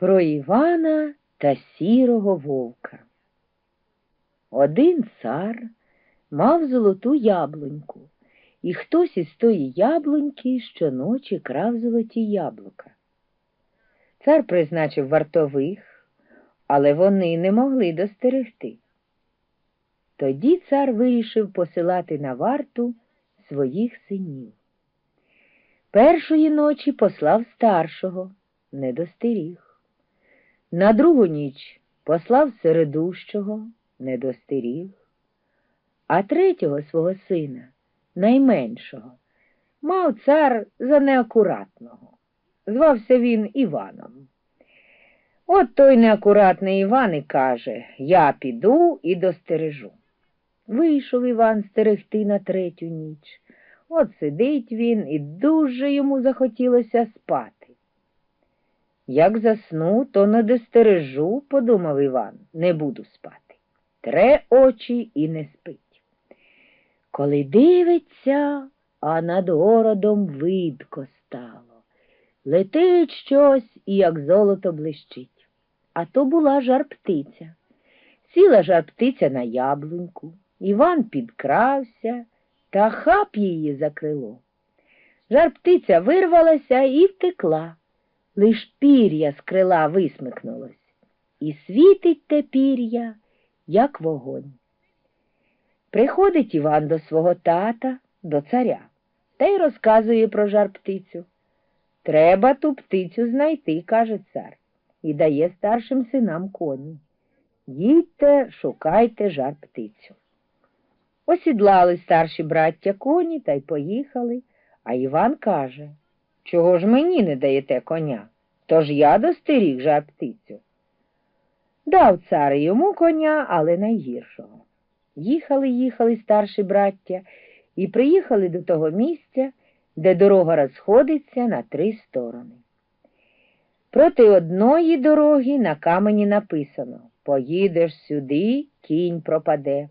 Про Івана та сірого вовка. Один цар мав золоту яблуньку, і хтось із тої яблуньки щоночі крав золоті яблука. Цар призначив вартових, але вони не могли достерегти. Тоді цар вирішив посилати на варту своїх синів. Першої ночі послав старшого, не достеріг. На другу ніч послав середущого, не достеріг, а третього свого сина, найменшого, мав цар за неакуратного. Звався він Іваном. От той неакуратний Іван і каже Я піду і достережу. Вийшов Іван стерегти на третю ніч. От сидить він і дуже йому захотілося спати. Як засну, то не достережу, подумав Іван, не буду спати. Тре очі і не спить. Коли дивиться, а над городом видко стало. Летить щось і як золото блищить. А то була жар птиця. Сіла жар птиця на яблуньку. Іван підкрався та хап її за крило. Жар птиця вирвалася і втекла лиш пір'я з крила висмикнулось, і світить те пір'я, як вогонь. Приходить Іван до свого тата, до царя, та й розказує про жар птицю. Треба ту птицю знайти, каже цар, і дає старшим синам коні. Їдьте, шукайте жар птицю. Осідлали старші браття коні та й поїхали, а Іван каже Чого ж мені не даєте коня? Тож я достеріг жар птицю. Дав цар йому коня, але найгіршого. Їхали, їхали старші браття і приїхали до того місця, де дорога розходиться на три сторони. Проти одної дороги на камені написано Поїдеш сюди, кінь пропаде.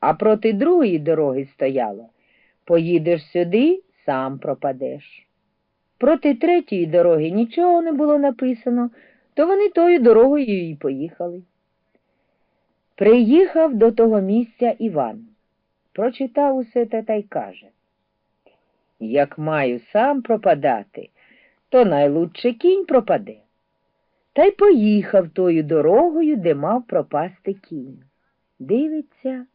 А проти другої дороги стояло Поїдеш сюди, сам пропадеш. Проти третьої дороги нічого не було написано, то вони тою дорогою і поїхали. Приїхав до того місця Іван, прочитав усе те та й каже Як маю сам пропадати, то найлучше кінь пропаде. Та й поїхав тою дорогою, де мав пропасти кінь. Дивиться,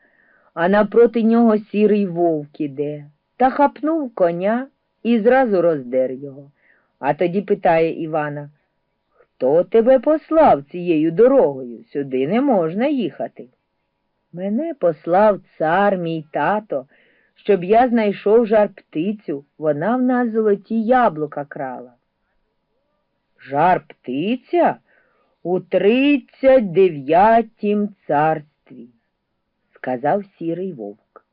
а напроти нього сірий вовк іде, та хапнув коня і зразу роздер його. А тоді питає Івана, хто тебе послав цією дорогою? Сюди не можна їхати. Мене послав цар, мій тато, щоб я знайшов жар птицю, вона в нас золоті яблука крала. Жар птиця у тридцять дев'ятім царстві, сказав сірий вовк.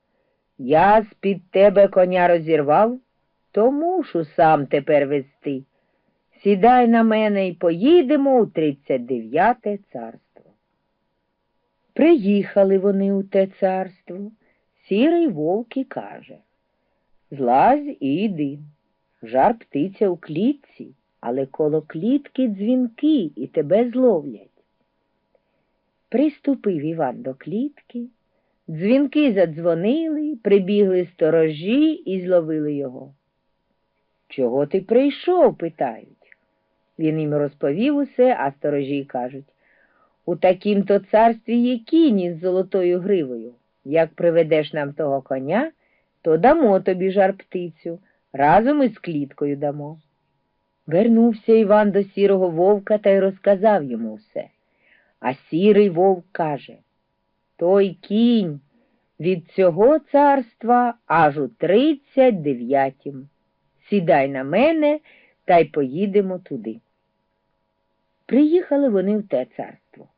Я з під тебе коня розірвав то мушу сам тепер вести. Сідай на мене і поїдемо у тридцять дев'яте царство. Приїхали вони у те царство. Сірий вовк і каже Злазь і йди. Жар птиця у клітці, але коло клітки дзвінки і тебе зловлять. Приступив Іван до клітки, дзвінки задзвонили, прибігли сторожі і зловили його. Чого ти прийшов? питають. Він їм розповів усе, а сторожі кажуть у такім то царстві є кіні з золотою гривою. Як приведеш нам того коня, то дамо тобі жар птицю, разом із кліткою дамо. Вернувся Іван до сірого вовка та й розказав йому все. А сірий вовк каже Той кінь від цього царства аж у тридцять дев'ятім. Сідай на мене та й поїдемо туди. Приїхали вони в те царство.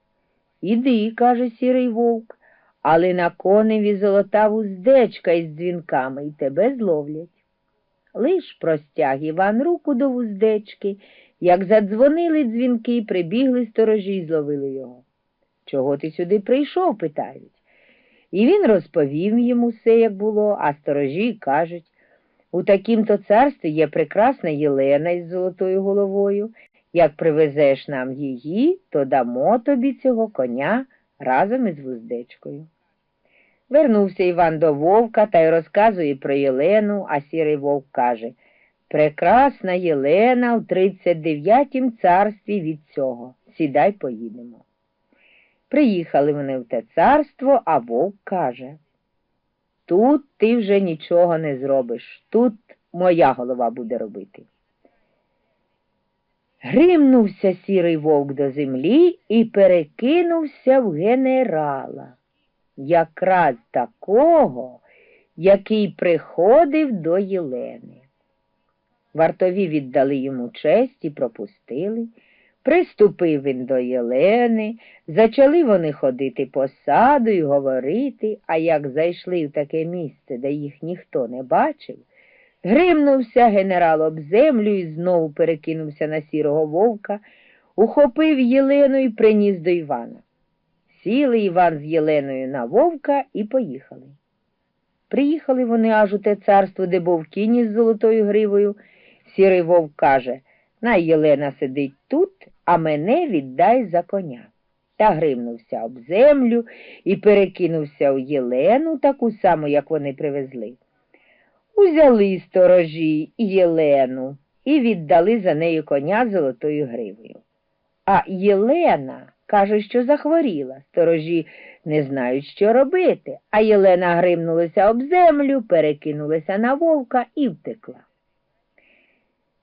Іди, каже сірий вовк, але на коневі золота вуздечка із дзвінками і тебе зловлять. Лиш простяг Іван руку до вуздечки, як задзвонили дзвінки, прибігли сторожі й зловили його. Чого ти сюди прийшов? питають. І він розповів йому все, як було, а сторожі кажуть у такім то царстві є прекрасна Єлена із золотою головою, Як привезеш нам її, то дамо тобі цього коня разом із вуздечкою. Вернувся Іван до вовка та й розказує про Єлену, а сірий вовк каже Прекрасна Єлена в тридцять дев'ятім царстві від цього. Сідай, поїдемо. Приїхали вони в те царство, а вовк каже Тут ти вже нічого не зробиш, тут моя голова буде робити. Гримнувся сірий вовк до землі і перекинувся в генерала, якраз такого, який приходив до Єлени. Вартові віддали йому честь і пропустили. Приступив він до Єлени, зачали вони ходити по саду і говорити, а як зайшли в таке місце, де їх ніхто не бачив, гримнувся генерал об землю і знову перекинувся на сірого вовка, ухопив Єлену і приніс до Івана. Сіли Іван з Єленою на вовка і поїхали. Приїхали вони аж у те царство, де був кінь із золотою гривою. Сірий вовк каже Най Єлена сидить тут, а мене віддай за коня. Та гримнувся об землю і перекинувся у Єлену, таку саму, як вони привезли. Узяли сторожі Єлену і віддали за нею коня золотою гривою. А Єлена каже, що захворіла. Сторожі не знають, що робити, а Єлена гримнулася об землю, перекинулася на вовка і втекла.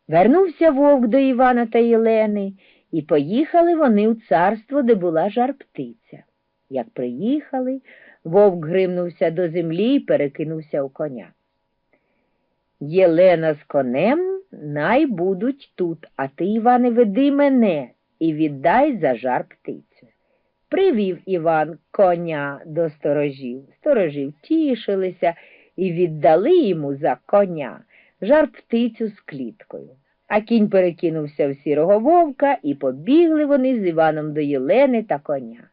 Вернувся вовк до Івана та Єлени, і поїхали вони у царство, де була жар птиця. Як приїхали, вовк гримнувся до землі і перекинувся у коня. Єлена з конем най будуть тут, а ти, Іване, веди мене і віддай за жар птицю. Привів Іван коня до сторожів. Сторожів тішилися і віддали йому за коня жар птицю з кліткою. А кінь перекинувся в сірого вовка, і побігли вони з Іваном до Єлени та коня.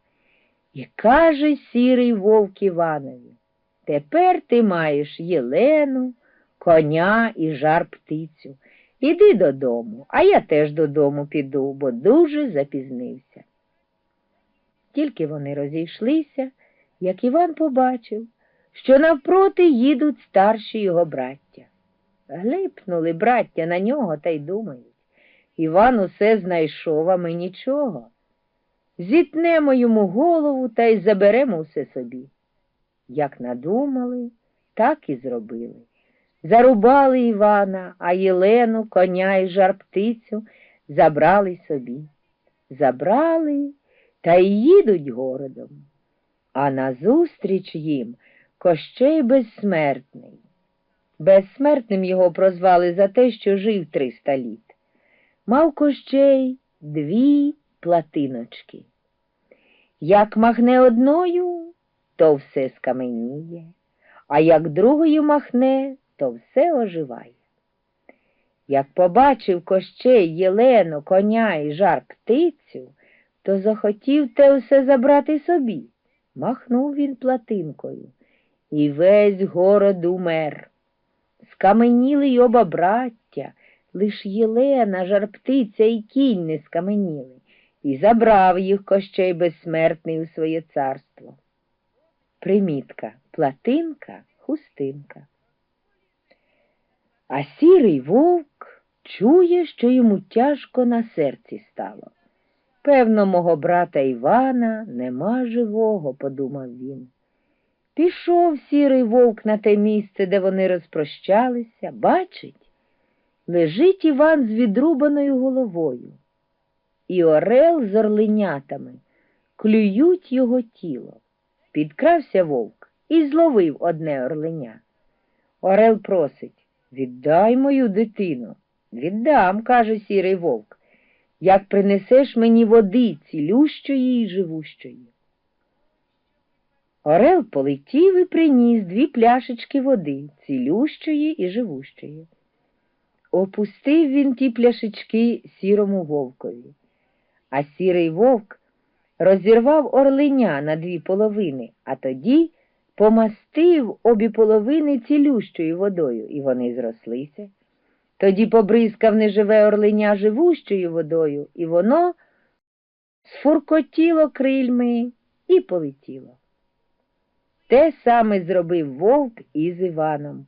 І каже сірий вовк Іванові Тепер ти маєш Єлену, коня і жар птицю. Іди додому, а я теж додому піду, бо дуже запізнився. Тільки вони розійшлися, як Іван побачив, що навпроти їдуть старші його браття. Глипнули браття на нього та й думають. Іван усе знайшов, а ми нічого. Зітнемо йому голову та й заберемо все собі. Як надумали, так і зробили. Зарубали Івана, а Єлену, коня і жар птицю забрали собі. Забрали та й їдуть городом. А назустріч їм Кощей безсмертний. Безсмертним його прозвали за те, що жив триста літ. Мав кощей дві платиночки. Як махне одною, то все скаменіє, а як другою махне, то все оживає. Як побачив кощей Єлену, коня і жар птицю, то захотів те все забрати собі. Махнув він платинкою, і весь город умер. Скаменіли й оба браття, лиш Єлена, жарптиця і кінь не скаменіли, і забрав їх кощей безсмертний у своє царство. Примітка платинка, хустинка. А сірий вовк чує, що йому тяжко на серці стало. Певно, мого брата Івана нема живого, подумав він. Пішов сірий вовк на те місце, де вони розпрощалися, бачить, лежить Іван з відрубаною головою, і орел з орленятами клюють його тіло. Підкрався вовк і зловив одне орленя. Орел просить віддай мою дитину. Віддам, каже сірий вовк, як принесеш мені води цілющої і живущої. Орел полетів і приніс дві пляшечки води, цілющої і живущої. Опустив він ті пляшечки сірому вовкові, а сірий вовк розірвав орленя на дві половини, а тоді помастив обі половини цілющою водою, і вони зрослися. Тоді побризкав неживе орлиня живущою водою, і воно сфуркотіло крильми і полетіло. Те саме зробив вовк із Іваном.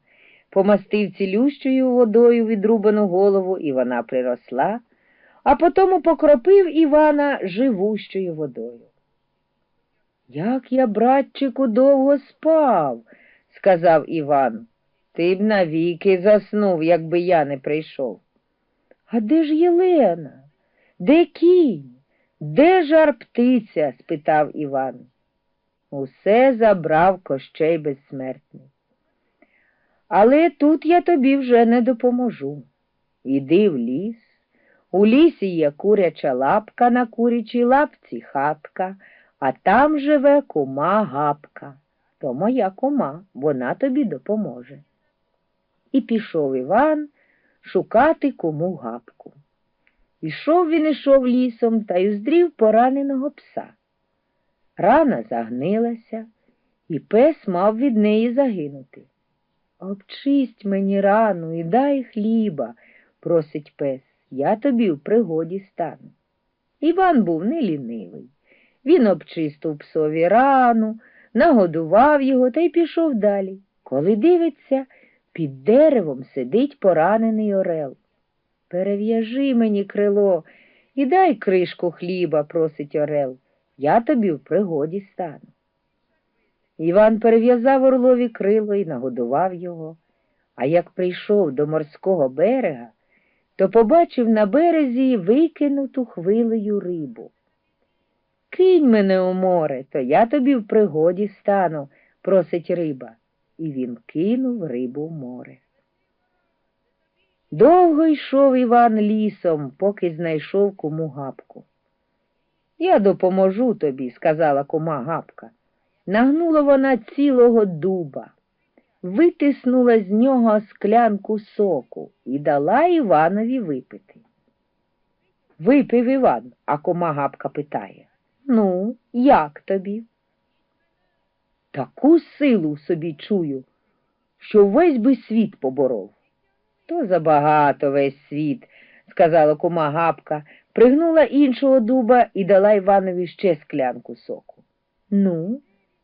Помастив цілющою водою відрубану голову, і вона приросла, а потому покропив Івана живущою водою. Як я, братчику, довго спав, сказав Іван. Ти б навіки заснув, якби я не прийшов. А де ж Єлена? Де кінь? Де жар птиця? спитав Іван. Усе забрав кощей безсмертний. Але тут я тобі вже не допоможу. Іди в ліс. У лісі є куряча лапка на курячій лапці хатка, а там живе кума гапка. То моя кума, вона тобі допоможе. І пішов Іван шукати кому гапку. Ішов він ішов лісом та й уздрів пораненого пса. Рана загнилася, і пес мав від неї загинути. Обчисть мені рану і дай хліба, просить пес, я тобі в пригоді стану. Іван був не лінивий. Він обчистив псові рану, нагодував його та й пішов далі. Коли дивиться, під деревом сидить поранений орел. Перев'яжи мені крило і дай кришку хліба, просить орел. Я тобі в пригоді стану. Іван перев'язав орлові крило і нагодував його, а як прийшов до морського берега, то побачив на березі викинуту хвилею рибу. Кинь мене у море, то я тобі в пригоді стану, просить риба, і він кинув рибу в море. Довго йшов Іван лісом, поки знайшов кому гапку. Я допоможу тобі, сказала кума гапка. Нагнула вона цілого дуба, витиснула з нього склянку соку і дала Іванові випити. Випив Іван, а кума гапка питає Ну, як тобі? Таку силу собі чую, що весь би світ поборов. То забагато весь світ, сказала кума гапка, пригнула іншого дуба і дала Іванові ще склянку соку. Ну,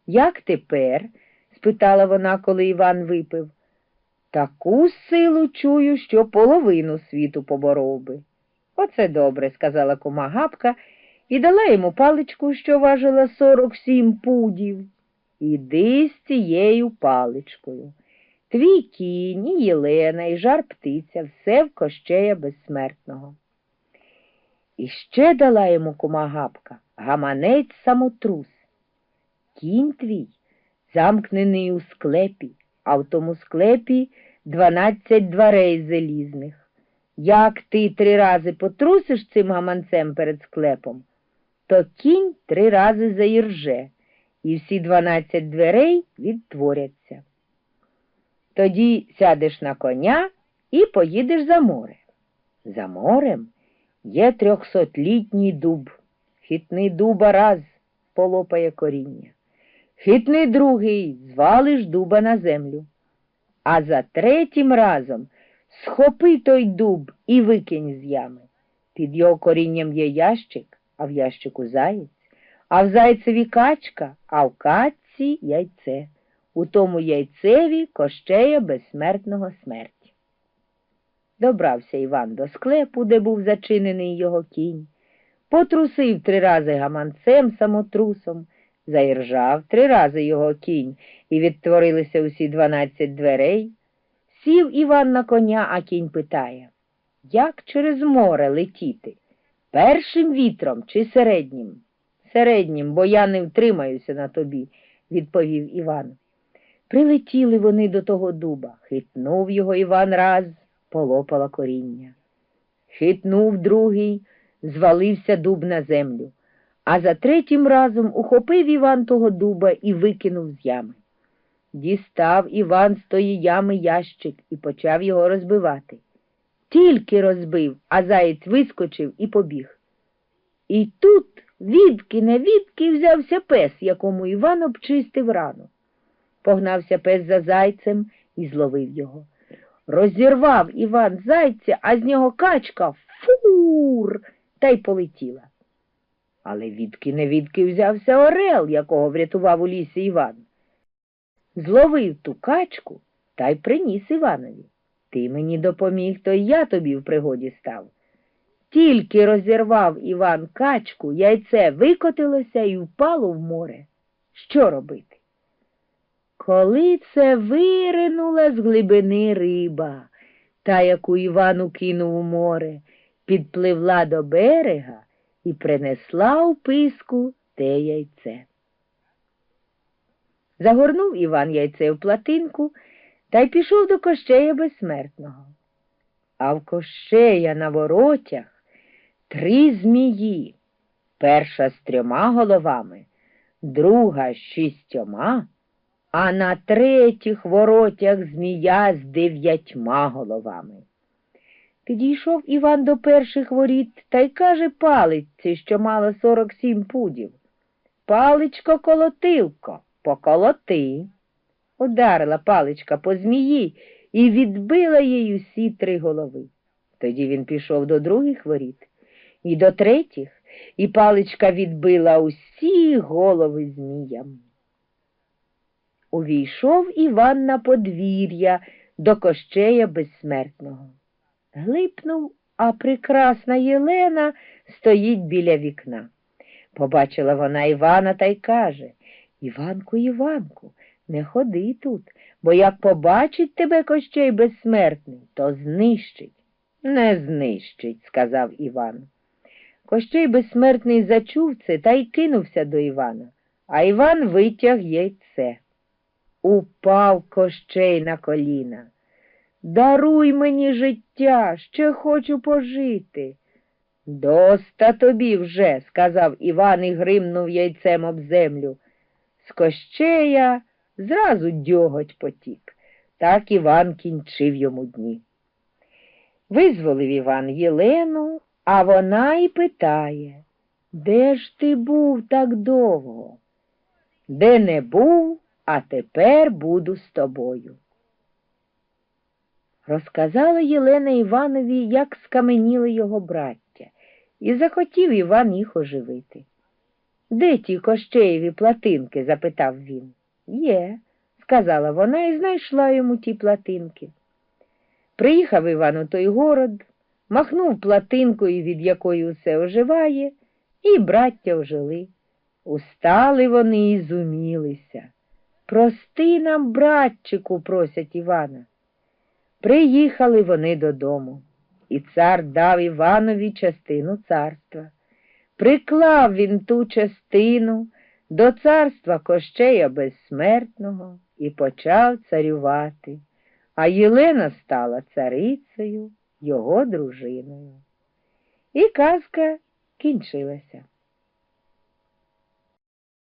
як тепер? спитала вона, коли Іван випив. Таку силу чую, що половину світу поборов би. Оце добре, сказала кума гапка і дала йому паличку, що важила сорок сім пудів. Іди з цією паличкою. Твій кінь, і Єлена, і жар птиця, все в кощея безсмертного. І ще дала йому кума гапка, гаманець самотрус. Кінь твій замкнений у склепі, а в тому склепі дванадцять дверей залізних. Як ти три рази потрусиш цим гаманцем перед склепом, то кінь три рази заірже, і всі дванадцять дверей відтворяться. Тоді сядеш на коня і поїдеш за море. За морем є трьохсотлітній дуб. Хитний дуба раз полопає коріння. Хитний другий звалиш дуба на землю. А за третім разом схопи той дуб і викинь з ями. Під його корінням є ящик, а в ящику заєць, а в зайцеві качка, а в качці яйце. У тому яйцеві кощея безсмертного смерть. Добрався Іван до склепу, де був зачинений його кінь, потрусив три рази гаманцем самотрусом, заіржав три рази його кінь, і відтворилися усі дванадцять дверей. Сів Іван на коня, а кінь питає Як через море летіти? Першим вітром чи середнім? Середнім, бо я не втримаюся на тобі, відповів Іван. Прилетіли вони до того дуба. Хитнув його Іван раз, полопала коріння. Хитнув другий, звалився дуб на землю, а за третім разом ухопив Іван того дуба і викинув з ями. Дістав Іван з тої ями ящик і почав його розбивати. Тільки розбив, а заєць вискочив і побіг. І тут відки не відки взявся пес, якому Іван обчистив рану. Погнався пес за зайцем і зловив його. Розірвав Іван зайця, а з нього качка фур та й полетіла. Але відки не відки взявся орел, якого врятував у лісі Іван. Зловив ту качку та й приніс Іванові. Ти мені допоміг, то й я тобі в пригоді став. Тільки розірвав Іван качку, яйце викотилося і впало в море. Що робити? Коли це виринула з глибини риба, та, яку Івану кинув у море, підпливла до берега і принесла у писку те яйце. Загорнув Іван яйце в платинку та й пішов до Кощея безсмертного. А в Кощея на воротях три змії, перша з трьома головами, друга з шістьома, а на третіх воротях змія з дев'ятьма головами. Підійшов Іван до перших воріт та й каже палиці, що мала сорок сім пудів. Паличко колотилко, поколоти. Ударила паличка по змії і відбила їй усі три голови. Тоді він пішов до других воріт і до третіх, і паличка відбила усі голови зміям. Увійшов Іван на подвір'я до кощея безсмертного. Глипнув, а прекрасна Єлена стоїть біля вікна. Побачила вона Івана та й каже Іванку, Іванку, не ходи тут, бо як побачить тебе кощей безсмертний, то знищить. Не знищить, сказав Іван. Кощей безсмертний зачув це та й кинувся до Івана, а Іван витяг яйце. Упав кощей на коліна. Даруй мені життя, ще хочу пожити. Доста тобі вже, сказав Іван і гримнув яйцем об землю. З кощея зразу дьоготь потік. Так Іван кінчив йому дні. Визволив Іван Єлену, а вона й питає, де ж ти був так довго? Де не був, а тепер буду з тобою. Розказала Єлена Іванові, як скаменіли його браття, і захотів Іван їх оживити. Де ті кощеєві платинки? запитав він. Є, сказала вона і знайшла йому ті платинки. Приїхав Іван у той город, махнув платинкою, від якої усе оживає, і браття ожили. Устали вони і зумілися. Прости нам, братчику, просять Івана. Приїхали вони додому, і цар дав Іванові частину царства. Приклав він ту частину до царства Кощея безсмертного і почав царювати, а Єлена стала царицею, його дружиною. І казка кінчилася.